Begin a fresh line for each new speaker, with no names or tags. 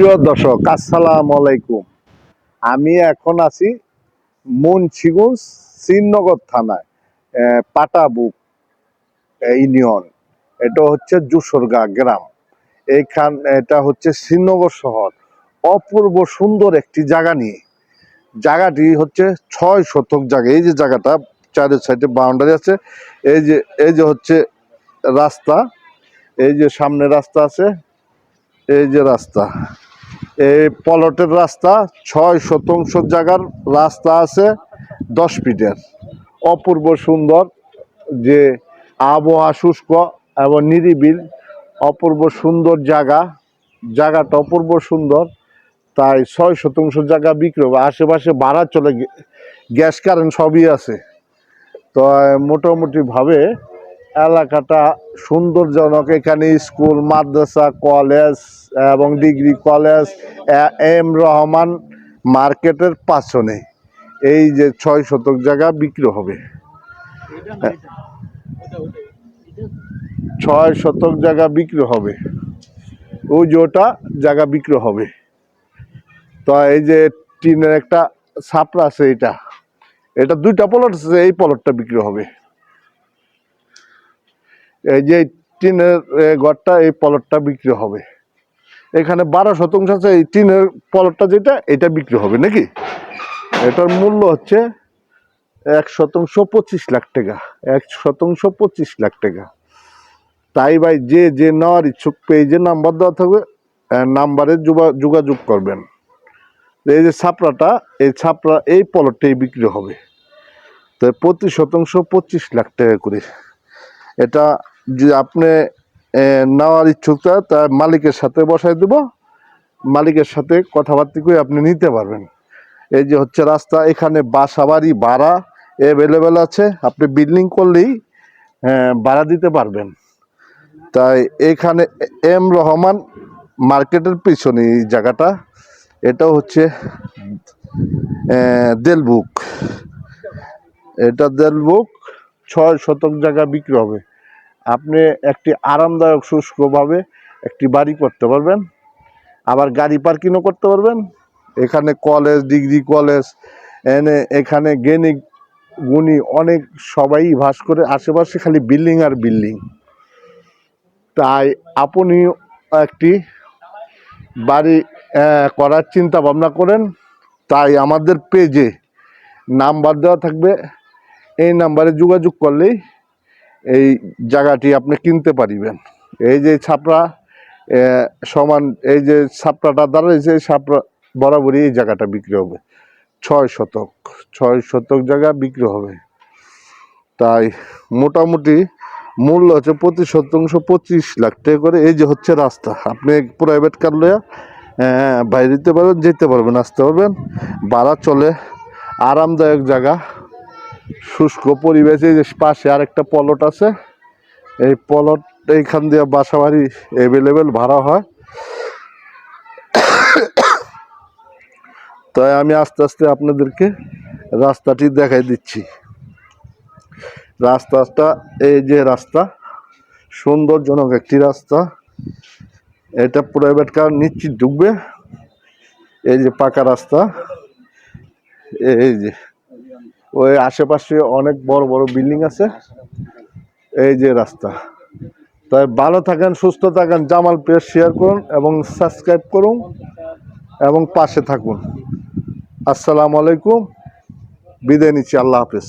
প্রিয় দর্শক, আসসালাম আলাইকুম। আমি এখন আছি মুন্সিগঞ্জ শ্রীনগর থানায় পাটাবুক ইউনিয়ন। এটা হচ্ছে যশোরগা গ্রাম। এইখান, এটা হচ্ছে শ্রীনগর শহর। অপূর্ব সুন্দর একটি জায়গা নিয়ে। জায়গাটি হচ্ছে ছয় শতক জায়গা। এই যে জায়গাটা, চারি সাইডে বাউন্ডারি আছে। এই যে এই যে হচ্ছে রাস্তা। এই যে সামনে রাস্তা আছে। এই যে রাস্তা। এই পলটের রাস্তা ছয় শতাংশ জায়গার রাস্তা আছে দশ ফিটের। অপূর্ব সুন্দর যে আবহাওয়া শুষ্ক এবং নিরিবিল অপূর্ব সুন্দর জায়গা। জায়গাটা অপূর্ব সুন্দর। তাই ছয় শতাংশ জায়গা বিক্রি হবে। আশেপাশে ভাড়া চলে গ্যাস কারেন্ট সবই আছে। তো, মোটামুটিভাবে এলাকাটা সুন্দরজনক। এখানে স্কুল, মাদ্রাসা, কলেজ এবং ডিগ্রি কলেজ এম রহমান মার্কেটের পাশনে এই যে ছয় শতক জায়গা বিক্রি হবে। ছয় শতক জায়গা বিক্রি হবে। ওই যে ওটা জায়গা বিক্রি হবে। তো এই যে টিনের একটা ছাপড়া আছে এটা। এটা দুইটা পলট আছে, এই পলটটা বিক্রি হবে। এই যে টিনের ঘরটা এই পলটটা বিক্রি হবে। এখানে বারো শতাংশ আছে, এই টিনের পলটটা যেটা, এটা বিক্রি হবে নাকি? এটার মূল্য হচ্ছে এক শতাংশ পঁচিশ লাখ টাকা, এক শতাংশ পঁচিশ লাখ টাকা। তাই ভাই, যে যে নেওয়ার ইচ্ছুক পেজে নাম্বার দেওয়া থাকবে নাম্বারে যোগা- যোগাযোগ করবেন। এই যে ছাপড়াটা, এই ছাপড়া, এই পলটটাই বিক্রি হবে। তো প্রতি শতাংশ পঁচিশ লাখ টাকা করে। এটা যদি আপনি নেওয়ার ইচ্ছুকতা তা মালিকের সাথে বসাই দেব। মালিকের সাথে কথাবার্তা করে আপনি নিতে পারবেন। এই যে হচ্ছে রাস্তা, এখানে বাসা বাড়ি, ভাড়া অ্যাভেলেবেল আছে। আপনি বিল্ডিং করলেই ভাড়া দিতে পারবেন। তাই এখানে এম রহমান মার্কেটের পিছনে এই জায়গাটা। এটা হচ্ছে দেলবুক। এটা দেলবুক ছয় শতক জায়গা বিক্রি হবে। আপনি একটি আরামদায়ক শুষ্কভাবে একটি বাড়ি করতে পারবেন। আবার গাড়ি পার্কিংও করতে পারবেন। এখানে কলেজ, ডিগ্রি কলেজ, এনে এখানে জ্ঞানী গুণী অনেক সবাই বাস করে। আশেপাশে খালি বিল্ডিং আর বিল্ডিং। তাই আপনি একটি বাড়ি করার চিন্তা ভাবনা করেন। তাই আমাদের পেজে নাম্বার দেওয়া থাকবে। এই নাম্বারে যোগাযোগ করলেই এই জায়গাটি আপনি কিনতে পারিবেন। এই যে ছাপড়া সমান এই যে ছাপড়াটা এই ছাপড়া বরাবরই এই জায়গাটা বিক্রি হবে। ছয় শতক ছয় শতক জায়গা বিক্রি হবে। তাই মোটামুটি মূল্য হচ্ছে প্রতি শতাংশ, পঁচিশ লাখ টাকা করে। এই যে হচ্ছে রাস্তা, আপনি প্রাইভেট কার লয়া বাইরে দিতে পারবেন, যেতে পারবেন, আসতে পারবেন। ভাড়া চলে, আরামদায়ক জায়গা। শুষ্ক পরিবেশ যে পাশে আরেকটা পলট আছে। এই পলট এইখান দিয়ে বাসা বাড়ি অ্যাভেলেবেল ভাড়া হয়। তাই আমি আস্তে আস্তে আপনাদেরকে রাস্তাটি দেখাই দিচ্ছি। রাস্তাটা, এই যে রাস্তা সুন্দরজনক একটি রাস্তা। এটা প্রাইভেট কার নিশ্চিত ঢুকবে। এই যে পাকা রাস্তা, এই যে। ওই আশেপাশে অনেক বড় বড় বিল্ডিং আছে। এই যে রাস্তা। তাই ভালো থাকেন, সুস্থ থাকেন, জামাল পেজ শেয়ার করুন এবং সাবস্ক্রাইব করুন এবং পাশে থাকুন। আসসালামু আলাইকুম। বিদায় নিচ্ছি, আল্লাহ হাফেজ।